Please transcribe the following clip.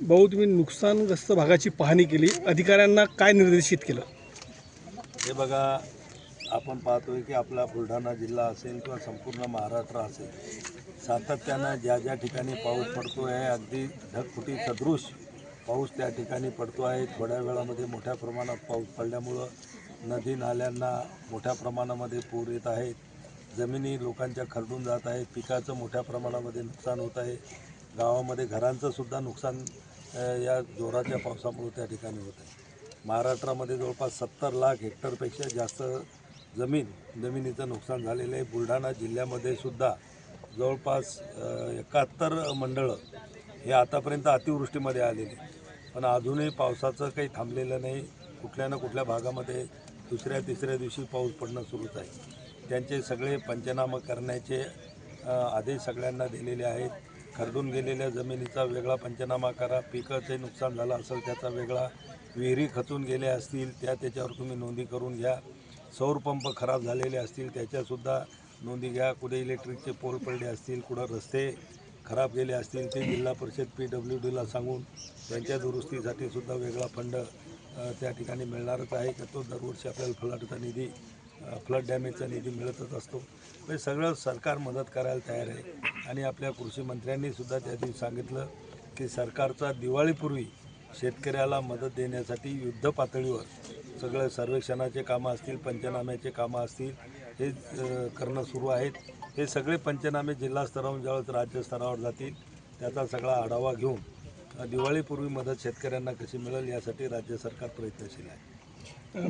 भाऊ तुम्ही नुकसानग्रस्त भागाची पाहणी केली. अधिकाऱ्यांना काय निर्देशित केलं? हे बघा आपण पाहतोय की आपला बुलढाणा जिल्हा असेल किंवा संपूर्ण महाराष्ट्र असेल सातत्यानं ज्या ज्या ठिकाणी पाऊस पडतो आहे अगदी ढगफुटी सदृश पाऊस त्या ठिकाणी पडतो आहे. थोड्या वेळामध्ये मोठ्या प्रमाणात पाऊस पडल्यामुळं नदी नाल्यांना मोठ्या प्रमाणामध्ये पूर येत आहेत. जमिनी लोकांच्या खरडून जात आहेत. पिकाचं मोठ्या प्रमाणामध्ये नुकसान होत आहे. गावामध्ये घरांचं सुद्धा नुकसान या जोराच्या पावसामुळे त्या ठिकाणी होत आहे. महाराष्ट्रामध्ये जवळपास सत्तर लाख हेक्टरपेक्षा जास्त जमीन जमिनीचं नुकसान झालेलं आहे. बुलढाणा जिल्ह्यामध्ये सुद्धा जवळपास एकाहत्तर मंडळं हे आतापर्यंत अतिवृष्टीमध्ये आलेले पण अजूनही पावसाचं काही थांबलेलं नाही. कुठल्या ना कुठल्या भागामध्ये दुसऱ्या तिसऱ्या दिवशी पाऊस पडणं सुरूच आहे. त्यांचे सगळे पंचनामा करण्याचे आदेश सगळ्यांना दिलेले आहेत. खरडून गेलेल्या जमिनीचा वेगळा पंचनामा करा. पिकाचे नुकसान झालं असेल त्याचा वेगळा विहिरी खचून गेल्या असतील त्या त्याच्यावर तुम्ही नोंदी करून घ्या. सौरपंप खराब झालेले असतील त्याच्यासुद्धा नोंदी घ्या. कुठे इलेक्ट्रिकचे पोल पडले असतील कुठं रस्ते खराब गेले असतील ते जिल्हा परिषद पी डब्ल्यू डीला सांगून त्यांच्या दुरुस्तीसाठी सुद्धा वेगळा फंड त्या ठिकाणी मिळणारच आहे. का तो दरवर्षी आपल्याला फ्लडचा निधी फ्लड डॅमेजचा निधी मिळतच असतो. म्हणजे सगळं सरकार मदत करायला तयार आहे. आणि आपल्या कृषी मंत्र्यांनी सुद्धा त्या दिवशी सांगितलं की सरकारचा दिवाळीपूर्वी शेतकऱ्याला मदत देण्यासाठी युद्ध पातळीवर सगळं सर्वेक्षणाचे कामं असतील पंचनाम्याचे कामं असतील हे करणं सुरू आहेत. हे सगळे पंचनामे जिल्हा स्तरावरून ज्यावेळेस राज्यस्तरावर जातील त्याचा सगळा आढावा घेऊन दिवाळीपूर्वी मदत शेतकऱ्यांना कशी मिळेल यासाठी राज्य सरकार प्रयत्नशील आहे.